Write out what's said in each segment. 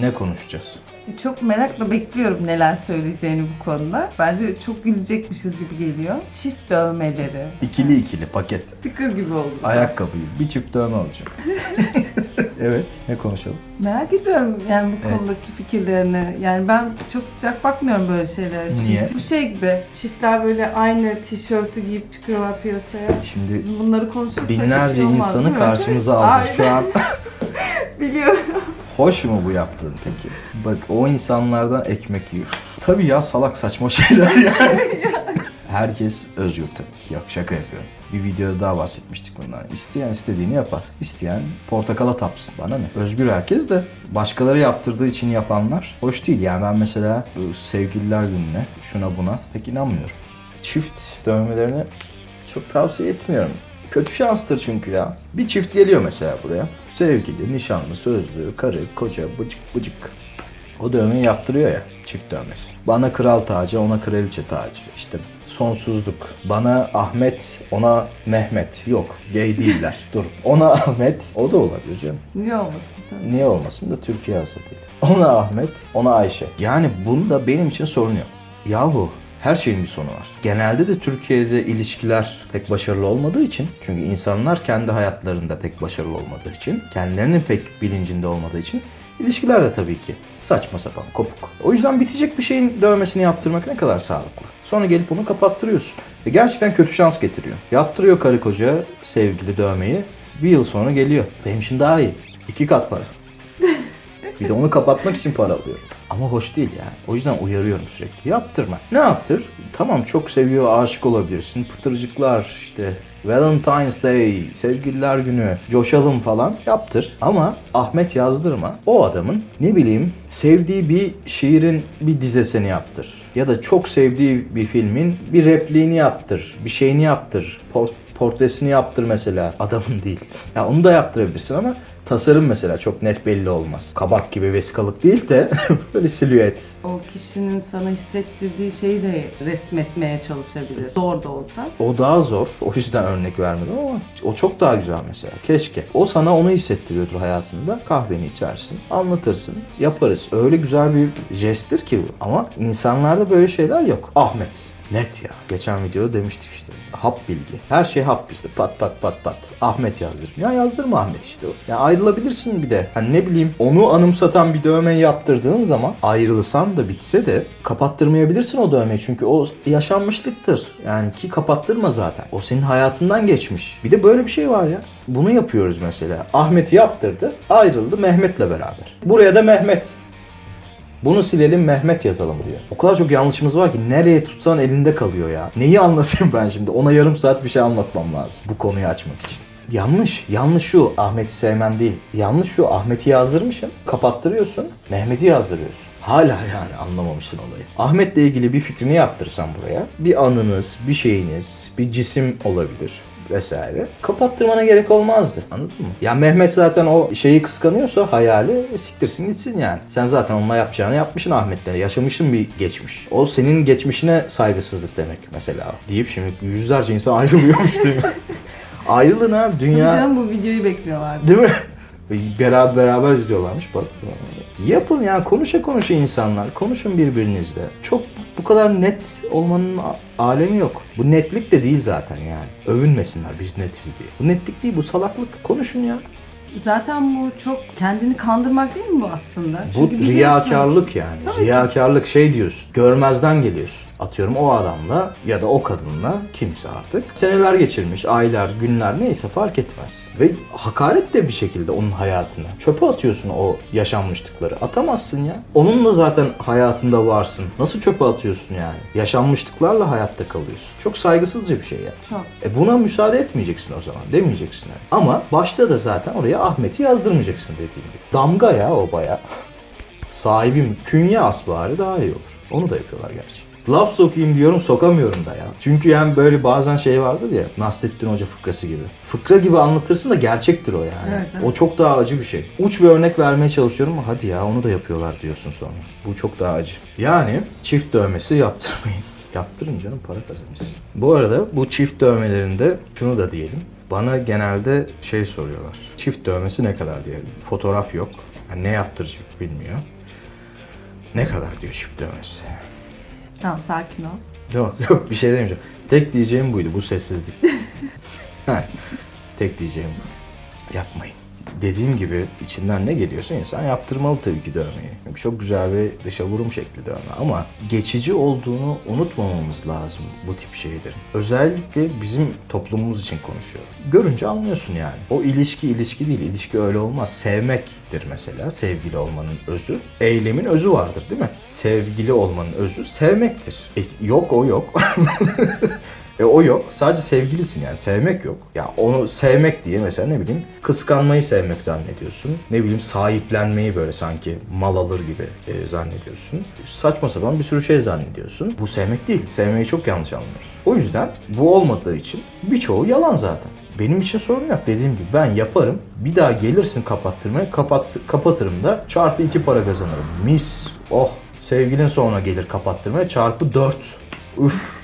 Ne konuşacağız? Çok merakla bekliyorum neler söyleyeceğini bu konuda. Bence çok gülecekmişiz gibi geliyor. Çift dövmeleri. İkili ikili paket. Tıkır gibi oldu. Ayakkabıyı bir çift dövme alacağım. evet. Ne konuşalım? Merak ediyorum yani bu Evet. konudaki fikirlerini. Yani ben çok sıcak bakmıyorum böyle şeylere. Çünkü Niye? Bu şey gibi çiftler böyle aynı tişörtü giyip çıkıyorlar piyasaya. Şimdi Bunları konuşursak binlerce hiç şey olmaz, insanı değil mi? karşımıza aldık. Aynen. Şu an Biliyorum. Hoş mu bu yaptığın peki? Bak o insanlardan ekmek yiyoruz. Tabii ya salak saçma şeyler yani. Herkes özgür tabii ki. Yok şaka yapıyorum. Bir videoda daha bahsetmiştik bundan. İsteyen istediğini yapar. İsteyen portakala tapsın. Bana ne? Özgür herkes de başkaları yaptırdığı için yapanlar hoş değil. Yani ben mesela bu sevgililer gününe şuna buna pek inanmıyorum. Çift dövmelerini çok tavsiye etmiyorum. Kötü şanstır çünkü ya. Bir çift geliyor mesela buraya. Sevgili, nişanlı, sözlü, karı, koca, bıcık bıcık. O dövmeyi yaptırıyor ya çift dövmesi. Bana kral tacı, ona kraliçe tacı. İşte sonsuzluk. Bana Ahmet, ona Mehmet. Yok, gay değiller. Dur. Ona Ahmet, o da olabilir canım. Niye olmasın? tabii. Niye olmasın da Türkiye hazır değil. Ona Ahmet, ona Ayşe. Yani bunda benim için sorun yok. Yahu her şeyin bir sonu var. Genelde de Türkiye'de ilişkiler pek başarılı olmadığı için çünkü insanlar kendi hayatlarında pek başarılı olmadığı için, kendilerinin pek bilincinde olmadığı için ilişkiler de tabii ki saçma sapan, kopuk. O yüzden bitecek bir şeyin dövmesini yaptırmak ne kadar sağlıklı. Sonra gelip onu kapattırıyorsun. Ve gerçekten kötü şans getiriyor. Yaptırıyor karı koca sevgili dövmeyi. Bir yıl sonra geliyor. Benim için daha iyi. İki kat para. Bir de onu kapatmak için para alıyorum. Ama hoş değil yani. O yüzden uyarıyorum sürekli. Yaptırma. Ne yaptır? Tamam çok seviyor, aşık olabilirsin. Pıtırcıklar işte Valentine's Day, sevgililer günü, coşalım falan yaptır. Ama Ahmet yazdırma. O adamın ne bileyim sevdiği bir şiirin bir dizesini yaptır. Ya da çok sevdiği bir filmin bir repliğini yaptır. Bir şeyini yaptır. Por- portresini yaptır mesela. Adamın değil. Ya onu da yaptırabilirsin ama tasarım mesela çok net belli olmaz. Kabak gibi vesikalık değil de böyle silüet. O kişinin sana hissettirdiği şeyi de resmetmeye çalışabilir. Zor da olsa. O daha zor. O yüzden örnek vermedim ama o çok daha güzel mesela. Keşke. O sana onu hissettiriyordur hayatında. Kahveni içersin, anlatırsın, yaparız. Öyle güzel bir jesttir ki bu. Ama insanlarda böyle şeyler yok. Ahmet. Net ya. Geçen videoda demiştik işte. Hap bilgi. Her şey hap bizde. Pat pat pat pat. Ahmet yazdır. Ya yazdırma Ahmet işte o. Ya ayrılabilirsin bir de. Hani ne bileyim onu anımsatan bir dövme yaptırdığın zaman ayrılsan da bitse de kapattırmayabilirsin o dövmeyi. Çünkü o yaşanmışlıktır. Yani ki kapattırma zaten. O senin hayatından geçmiş. Bir de böyle bir şey var ya. Bunu yapıyoruz mesela. Ahmet yaptırdı. Ayrıldı Mehmet'le beraber. Buraya da Mehmet. Bunu silelim Mehmet yazalım diyor. O kadar çok yanlışımız var ki nereye tutsan elinde kalıyor ya. Neyi anlatayım ben şimdi? Ona yarım saat bir şey anlatmam lazım bu konuyu açmak için. Yanlış. Yanlış şu. Ahmet'i sevmem değil. Yanlış şu. Ahmet'i yazdırmışsın. Kapattırıyorsun. Mehmet'i yazdırıyorsun. Hala yani anlamamışsın olayı. Ahmet'le ilgili bir fikrini yaptırsan buraya. Bir anınız, bir şeyiniz, bir cisim olabilir vesaire. Kapattırmana gerek olmazdı. Anladın mı? Ya Mehmet zaten o şeyi kıskanıyorsa hayali e, siktirsin gitsin yani. Sen zaten onunla yapacağını yapmışsın Ahmet'le. Yaşamışsın bir geçmiş. O senin geçmişine saygısızlık demek mesela. Deyip şimdi yüzlerce insan ayrılıyormuş değil mi? Ayrılın abi dünya. canım bu videoyu bekliyorlar. Değil mi? Beraber beraber izliyorlarmış bak. Yapın yani konuşa konuşa insanlar. Konuşun birbirinizle. Çok bu kadar net olmanın alemi yok. Bu netlik de değil zaten yani. Övünmesinler biz netiz diye. Bu netlik değil bu salaklık. Konuşun ya. Zaten bu çok kendini kandırmak değil mi bu aslında? Bu Çünkü biliyorsun- riyakarlık yani. Tabii. Riyakarlık şey diyorsun. Görmezden geliyorsun. Atıyorum o adamla ya da o kadınla kimse artık seneler geçirmiş, aylar, günler neyse fark etmez. Ve hakaret de bir şekilde onun hayatına. Çöpe atıyorsun o yaşanmışlıkları. Atamazsın ya. Onunla zaten hayatında varsın. Nasıl çöpe atıyorsun yani? Yaşanmışlıklarla hayatta kalıyorsun. Çok saygısızca bir şey ya. Çok. E buna müsaade etmeyeceksin o zaman. Demeyeceksin yani. Ama başta da zaten oraya Ahmet'i yazdırmayacaksın dediğim gibi. Damga ya o baya. Sahibim künye asbari daha iyi olur. Onu da yapıyorlar gerçi. Laf sokayım diyorum sokamıyorum da ya. Çünkü yani böyle bazen şey vardır ya Nasrettin Hoca fıkrası gibi. Fıkra gibi anlatırsın da gerçektir o yani. Evet, evet. O çok daha acı bir şey. Uç bir örnek vermeye çalışıyorum ama hadi ya onu da yapıyorlar diyorsun sonra. Bu çok daha acı. Yani çift dövmesi yaptırmayın. Yaptırın canım para kazanacağız. Bu arada bu çift dövmelerinde şunu da diyelim. Bana genelde şey soruyorlar. Çift dövmesi ne kadar diyelim. Fotoğraf yok. Yani ne yaptıracak bilmiyor. Ne kadar diyor çift dövmesi. Tamam sakin ol. Yok yok bir şey demeyeceğim. Tek diyeceğim buydu bu sessizlik. Ha, Tek diyeceğim bu. Yapmayın. Dediğim gibi içinden ne geliyorsa insan yaptırmalı tabii ki dövmeyi. Çok güzel bir dışa vurum şekli dövme ama geçici olduğunu unutmamamız lazım bu tip şeylerin. Özellikle bizim toplumumuz için konuşuyorum. Görünce anlıyorsun yani. O ilişki ilişki değil. İlişki öyle olmaz. Sevmektir mesela sevgili olmanın özü. Eylemin özü vardır değil mi? Sevgili olmanın özü sevmektir. E, yok o yok. E o yok. Sadece sevgilisin yani. Sevmek yok. Ya onu sevmek diye mesela ne bileyim kıskanmayı sevmek zannediyorsun. Ne bileyim sahiplenmeyi böyle sanki mal alır gibi e, zannediyorsun. Saçma sapan bir sürü şey zannediyorsun. Bu sevmek değil. Sevmeyi çok yanlış anlıyoruz. O yüzden bu olmadığı için birçoğu yalan zaten. Benim için sorun yok. Dediğim gibi ben yaparım. Bir daha gelirsin kapattırmaya. Kapat, kapatırım da çarpı iki para kazanırım. Mis. Oh. Sevgilin sonra gelir kapattırmaya çarpı dört. Üf.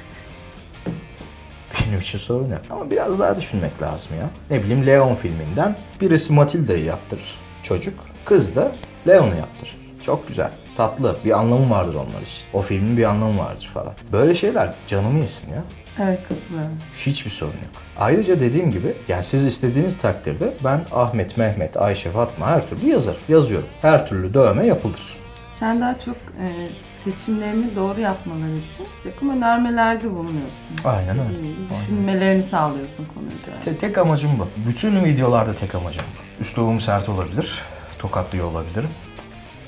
Benim için sorun yok. Ama biraz daha düşünmek lazım ya. Ne bileyim Leon filminden birisi Matilda'yı yaptırır çocuk. Kız da Leon'u yaptırır. Çok güzel. Tatlı. Bir anlamı vardır onlar için. O filmin bir anlamı vardır falan. Böyle şeyler canımı yesin ya. Evet katılıyorum. Hiçbir sorun yok. Ayrıca dediğim gibi yani siz istediğiniz takdirde ben Ahmet, Mehmet, Ayşe, Fatma her türlü yazarım. Yazıyorum. Her türlü dövme yapılır. Sen daha çok e, seçimlerini doğru yapmaları için takım önermelerde bulunuyorsun. Aynen öyle. Düşünmelerini sağlıyorsun konuda. Te- tek amacım bu. Bütün videolarda tek amacım bu. Üslubum sert olabilir, tokatlıyor olabilirim.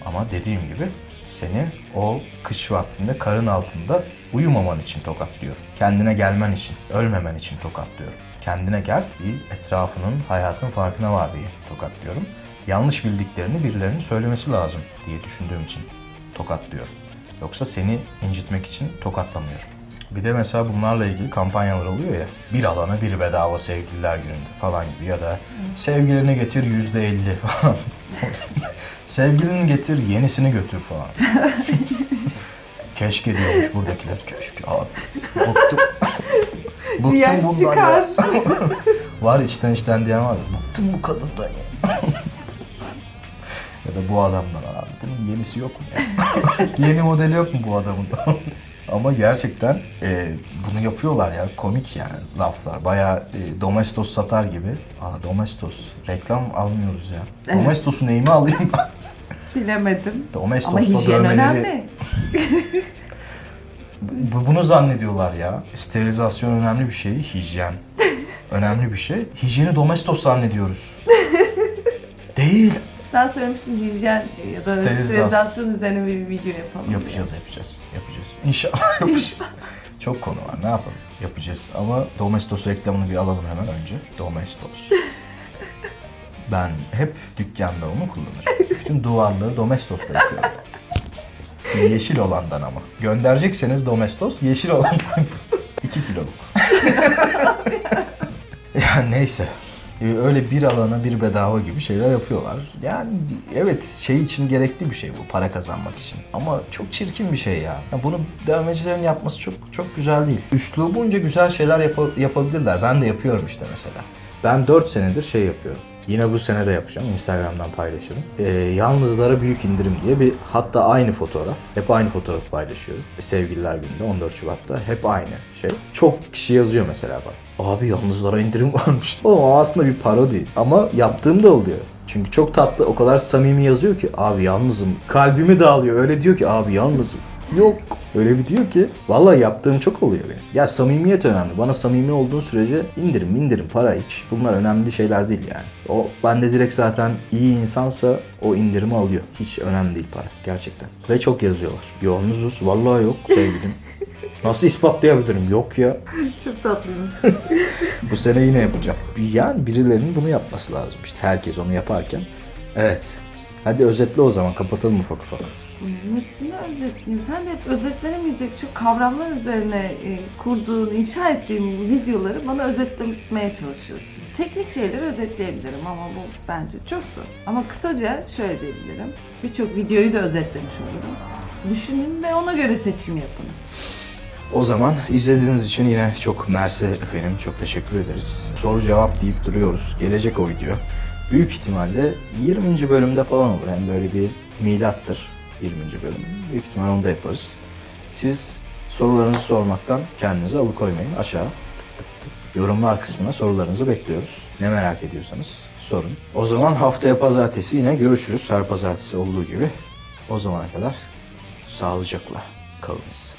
Ama dediğim gibi seni o kış vaktinde karın altında uyumaman için tokatlıyorum. Kendine gelmen için, ölmemen için tokatlıyorum. Kendine gel, bir etrafının, hayatın farkına var diye tokatlıyorum. Yanlış bildiklerini birilerinin söylemesi lazım diye düşündüğüm için tokatlıyorum. Yoksa seni incitmek için tokatlamıyorum. Bir de mesela bunlarla ilgili kampanyalar oluyor ya. Bir alana bir bedava sevgililer gününde falan gibi ya da sevgilini getir yüzde elli falan. Sevgilini getir yenisini götür falan. Keşke diyormuş buradakiler. Keşke abi. Bıktım. Bıktım Diyen bundan çıkar. ya. var içten içten diyen var. Bıktım bu kadından ya. Ya da bu adamdan abi. Bunun yenisi yok mu ya? Yeni modeli yok mu bu adamın? Ama gerçekten e, bunu yapıyorlar ya. Komik yani laflar. Bayağı e, Domestos satar gibi. Aa Domestos. Reklam almıyoruz ya. Evet. Domestos'u neyimi alayım ben? Bilemedim. Ama Domestos'la hijyen dövmeleri... önemli. Bu- Bunu zannediyorlar ya. Sterilizasyon önemli bir şey, hijyen önemli bir şey. Hijyeni domestos zannediyoruz. Değil. Sen söylemiştin hijyen ya da Sterilizasyon. sterilizasyon üzerine bir video yapalım. Yapacağız, yapacağız, yapacağız. İnşallah yapacağız. Çok konu var, ne yapalım? Yapacağız ama Domestos reklamını bir alalım hemen önce. Domestos. Ben hep dükkanda onu kullanırım. Bütün duvarları Domestos'ta yapıyorum. Yeşil olandan ama. Gönderecekseniz Domestos, yeşil olandan. 2 kiloluk. ya neyse. Ee, Öyle bir alana bir bedava gibi şeyler yapıyorlar. Yani evet şey için gerekli bir şey bu para kazanmak için. Ama çok çirkin bir şey ya. ya bunu dövmecilerin yapması çok çok güzel değil. Üslubunca güzel şeyler yapa- yapabilirler. Ben de yapıyorum işte mesela. Ben 4 senedir şey yapıyorum. Yine bu sene de yapacağım. Instagram'dan paylaşırım. Ee, yalnızlara büyük indirim diye bir hatta aynı fotoğraf. Hep aynı fotoğrafı paylaşıyorum. E, Sevgililer gününde 14 Şubat'ta hep aynı şey. Çok kişi yazıyor mesela bana. Abi yalnızlara indirim varmış. O aslında bir parodi. Ama yaptığım da oluyor. Çünkü çok tatlı, o kadar samimi yazıyor ki abi yalnızım. Kalbimi dağılıyor. Öyle diyor ki abi yalnızım. Yok. Öyle bir diyor ki vallahi yaptığım çok oluyor benim. Ya samimiyet önemli. Bana samimi olduğun sürece indirim indirim para hiç. Bunlar önemli şeyler değil yani. O bende direkt zaten iyi insansa o indirimi alıyor. Hiç önemli değil para gerçekten. Ve çok yazıyorlar. Yalnızız vallahi yok sevgilim. Nasıl ispatlayabilirim? Yok ya. Çok tatlıymış. Bu sene yine yapacağım. Yani birilerinin bunu yapması lazım. İşte herkes onu yaparken. Evet. Hadi özetle o zaman kapatalım ufak ufak. Nesini özetleyeyim? Sen de hep özetlenemeyecek şu kavramlar üzerine e, kurduğun, inşa ettiğin videoları bana özetlemeye çalışıyorsun. Teknik şeyleri özetleyebilirim ama bu bence çok zor. Ama kısaca şöyle diyebilirim. Birçok videoyu da özetlemiş olurum. Düşünün ve ona göre seçim yapın. O zaman izlediğiniz için yine çok mersi efendim. Çok teşekkür ederiz. Soru cevap deyip duruyoruz. Gelecek o video. Büyük ihtimalle 20. bölümde falan olur. Yani böyle bir milattır 20. bölüm. Büyük ihtimal onu da yaparız. Siz sorularınızı sormaktan kendinizi alıkoymayın. Aşağı yorumlar kısmına sorularınızı bekliyoruz. Ne merak ediyorsanız sorun. O zaman haftaya pazartesi yine görüşürüz. Her pazartesi olduğu gibi. O zamana kadar sağlıcakla kalınız.